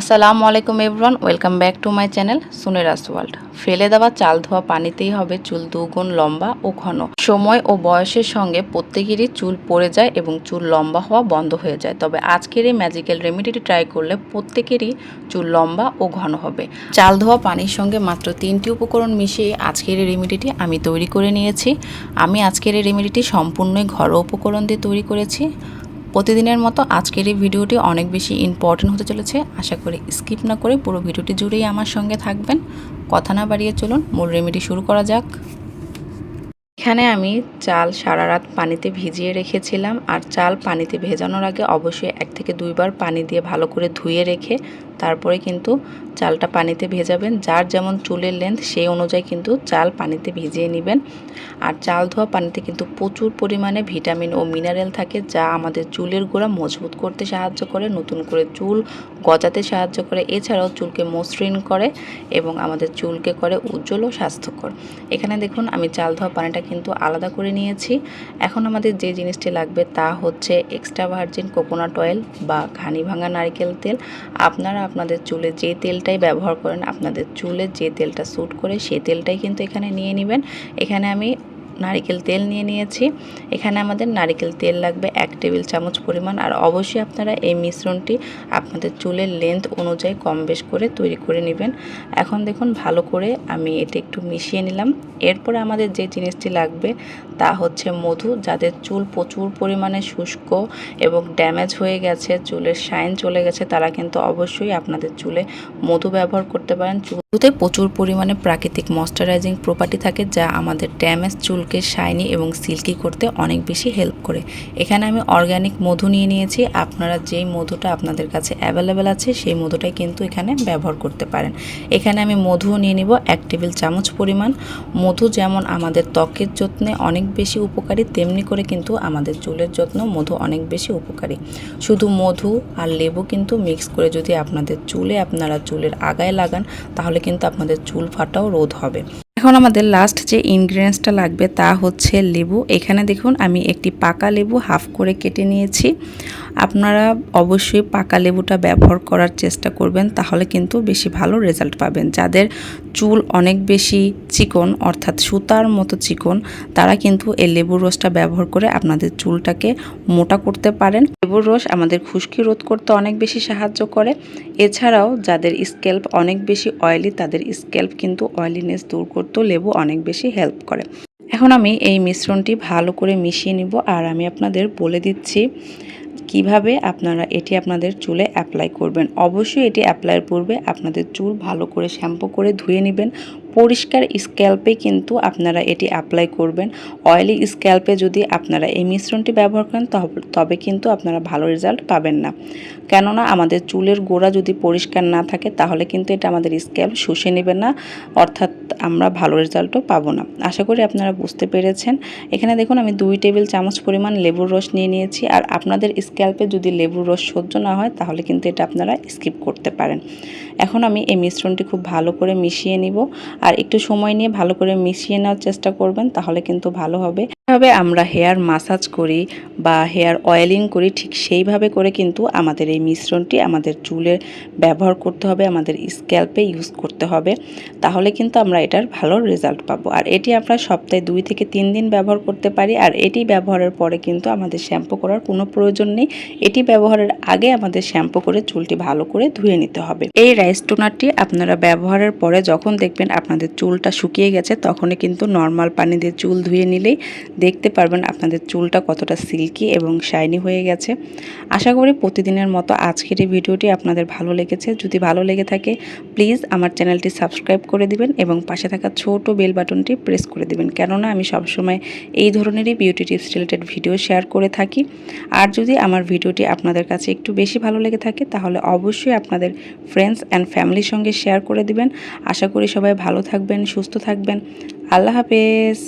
আসসালামু আলাইকুম everyone welcome back to my channel Sunera's world ফেলে দেওয়া চাল ধোয়া পানিতেই হবে চুল দুগুণ লম্বা ও ঘন। সময় ও বয়সের সঙ্গে প্রত্যেকেরই চুল পড়ে যায় এবং চুল লম্বা হওয়া বন্ধ হয়ে যায়। তবে আজকের এই ম্যাজিক্যাল রেমেডিটি ট্রাই করলে প্রত্যেকেরই চুল লম্বা ও ঘন হবে। চাল ধোয়া পানির সঙ্গে মাত্র তিনটি উপকরণ মিশিয়ে আজকের এই রেমেডিটি আমি তৈরি করে নিয়েছি। আমি আজকের এই রেমেডিটি সম্পূর্ণই ঘরোয়া উপকরণ দিয়ে তৈরি করেছি। প্রতিদিনের মতো আজকের এই ভিডিওটি অনেক বেশি ইম্পর্টেন্ট হতে চলেছে। আশা করি স্কিপ না করে পুরো ভিডিওটি জুড়েই আমার সঙ্গে থাকবেন। কথা না বাড়িয়ে চলুন, মূল রেমেডি শুরু করা যাক। এখানে আমি চাল সারা রাত পানিতে ভিজিয়ে রেখেছিলাম আর চাল পানিতে ভেজানোর আগে অবশ্যই এক থেকে দুইবার পানি দিয়ে ভালো করে ধুয়ে রেখে তারপরে কিন্তু চালটা পানিতে ভেজাবেন। যার যেমন চুলের লেন্থ সেই অনুযায়ী কিন্তু চাল পানিতে ভিজিয়ে নেবেন। আর চাল ধোয়া পানিতে কিন্তু প্রচুর পরিমাণে ভিটামিন ও মিনারেল থাকে, যা আমাদের চুলের গোড়া মজবুত করতে সাহায্য করে, নতুন করে চুল গজাতে সাহায্য করে। এছাড়াও চুলকে মসৃণ করে এবং আমাদের চুলকে করে উজ্জ্বল ও স্বাস্থ্যকর। এখানে দেখুন, আমি চাল ধোয়া পানিটা কিন্তু আলাদা করে নিয়েছি। এখন আমাদের যে জিনিসটি লাগবে তা হচ্ছে এক্সট্রা ভার্জিন কোকোনাট অয়েল বা ঘানি ভাঙা নারকেল তেল। আপনারা আপনাদের চুলে যে তেলটাই ব্যবহার করেন, আপনাদের চুলে যে তেলটা স্যুট করে সে তেলটাই কিন্তু এখানে নিয়ে নেবেন। এখানে আমি নারিকেল তেল নিয়ে নিয়েছি। এখানে আমাদের নারিকেল তেল লাগবে এক টেবিল চামচ পরিমাণ। আর অবশ্যই আপনারা এই মিশ্রণটি আপনাদের চুলের লেন্থ অনুযায়ী কম বেশ করে তৈরি করে নেবেন। এখন দেখুন ভালো করে আমি এটা একটু মিশিয়ে নিলাম। এরপরে আমাদের যে জিনিসটি লাগবে তা হচ্ছে মধু, যাদের চুল প্রচুর পরিমাণে শুষ্ক এবং ড্যামেজ হয়ে গেছে, চুলের শাইন চলে গেছে, তারা কিন্তু অবশ্যই আপনাদের চুলে মধু ব্যবহার করতে পারেন। মধুতে প্রচুর পরিমাণে প্রাকৃতিক ময়শ্চারাইজিং প্রপার্টি থাকে যা আমাদের ড্যামেজ চুলকে শাইনি এবং সিল্কি করতে অনেক বেশি হেল্প করে। এখানে আমি অর্গ্যানিক মধু নিয়ে নিয়েছি। আপনারা যেই মধুটা আপনাদের কাছে অ্যাভেলেবেল আছে, সেই মধুটাই কিন্তু এখানে ব্যবহার করতে পারেন। এখানে আমি মধুও নিয়ে নিব এক টেবিল চামচ পরিমাণ। মধু যেমন আমাদের ত্বকের যত্নে অনেক বেশি উপকারী, তেমনি করে কিন্তু আমাদের চুলের যত্ন মধু অনেক বেশি উপকারী। শুধু মধু আর লেবু কিন্তু মিক্স করে যদি আপনাদের চুলে আপনারা চুলের আগায় লাগান, তাহলে কিন্তু আপনাদের চুল ফাটাও রোধ হবে। এখন আমাদের লাস্ট যে ইনগ্রিডিয়েন্টসটা লাগবে তা হচ্ছে লেবু। এখানে দেখুন, আমি একটি পাকা লেবু হাফ করে কেটে নিয়েছি। আপনারা অবশ্যই পাকা লেবুটা ব্যবহার করার চেষ্টা করবেন, তাহলে কিন্তু বেশি ভালো রেজাল্ট পাবেন। যাদের চুল অনেক বেশি চিকন, অর্থাৎ সুতার মতো চিকন, তারা কিন্তু এই লেবুর রসটা ব্যবহার করে আপনাদের চুলটাকে মোটা করতে পারেন। লেবুর রস আমাদের খুশকি রোধ করতে অনেক বেশি সাহায্য করে। এছাড়াও যাদের স্ক্যাল্প অনেক বেশি অয়েলি তাদের স্ক্যাল্প কিন্তু অয়েলিনেস দূর করতেও লেবু অনেক বেশি হেল্প করে। এখন আমি এই মিশ্রণটি ভালো করে মিশিয়ে নিব আর আমি আপনাদের বলে দিচ্ছি কীভাবে আপনারা এটি আপনাদের চুলে অ্যাপ্লাই করবেন। অবশ্যই এটি অ্যাপ্লাইয়ের পূর্বে আপনাদের চুল ভালো করে শ্যাম্পু করে ধুয়ে নেবেন পরিষ্কার স্ক্যাল্পে কিন্তু আপনারা এটি অ্যাপ্লাই করবেন। অয়েলি স্ক্যাল্পে যদি আপনারা এই মিশ্রণটি ব্যবহার করেন তবে কিন্তু আপনারা ভালো রেজাল্ট পাবেন না। কেননা আমাদের চুলের গোড়া যদি পরিষ্কার না থাকে, তাহলে কিন্তু এটা আমাদের স্ক্যাল্প শুষে নেবে না, অর্থাৎ আমরা ভালো রেজাল্টও পাবো না। আশা করি আপনারা বুঝতে পেরেছেন। এখানে দেখুন, আমি দুই টেবিল চামচ পরিমাণ লেবুর রস নিয়ে নিয়েছি। আর আপনাদের স্ক্যাল্পে যদি লেবুর রস সহ্য না হয়, তাহলে কিন্তু এটা আপনারা স্কিপ করতে পারেন। এখন আমি এই মিশ্রণটি খুব ভালো করে মিশিয়ে নিব। আর একটু সময় নিয়ে ভালো করে মিশিয়ে নেওয়ার চেষ্টা করবেন তাহলে কিন্তু ভালো হবে। এভাবে আমরা হেয়ার মাসাজ করি বা হেয়ার অয়েলিং করি, ঠিক সেইভাবে করে কিন্তু আমাদের এই মিশ্রণটি আমাদের চুলের ব্যবহার করতে হবে, আমাদের স্ক্যাল্পে ইউজ করতে হবে। তাহলে কিন্তু আমরা এটার ভালো রেজাল্ট পাবো। আর এটি আমরা সপ্তাহে দুই থেকে তিন দিন ব্যবহার করতে পারি। আর এটি ব্যবহারের পরে কিন্তু আমাদের শ্যাম্পু করার কোনো প্রয়োজন নেই। এটি ব্যবহারের আগে আমাদের শ্যাম্পু করে চুলটি ভালো করে ধুয়ে নিতে হবে। এই রাইস টোনারটি আপনারা ব্যবহারের পরে যখন দেখবেন আপনাদের চুলটা শুকিয়ে গেছে, তখনই কিন্তু নর্মাল পানি দিয়ে চুল ধুয়ে নিলেই দেখতে পারবেন আপনাদের চুলটা কতটা সিল্কি এবং শাইনি হয়ে গেছে। আশা করি প্রতিদিনের মতো আজকের এই ভিডিওটি আপনাদের ভালো লেগেছে। যদি ভালো লেগে থাকে প্লিজ আমার চ্যানেলটি সাবস্ক্রাইব করে দিবেন এবং পাশে থাকা ছোট বেল বাটনটি প্রেস করে দিবেন। কেননা আমি সবসময় এই ধরনেরই beauty tips related video share করে থাকি। আর যদি আমার ভিডিওটি আপনাদের কাছে একটু বেশি ভালো লেগে থাকে, তাহলে অবশ্যই আপনাদের ফ্রেন্ডস অ্যান্ড ফ্যামিলির সঙ্গে শেয়ার করে দিবেন। আশা করি সবাই ভালো থাকবেন, সুস্থ থাকবেন। আল্লাহ হাফেজ।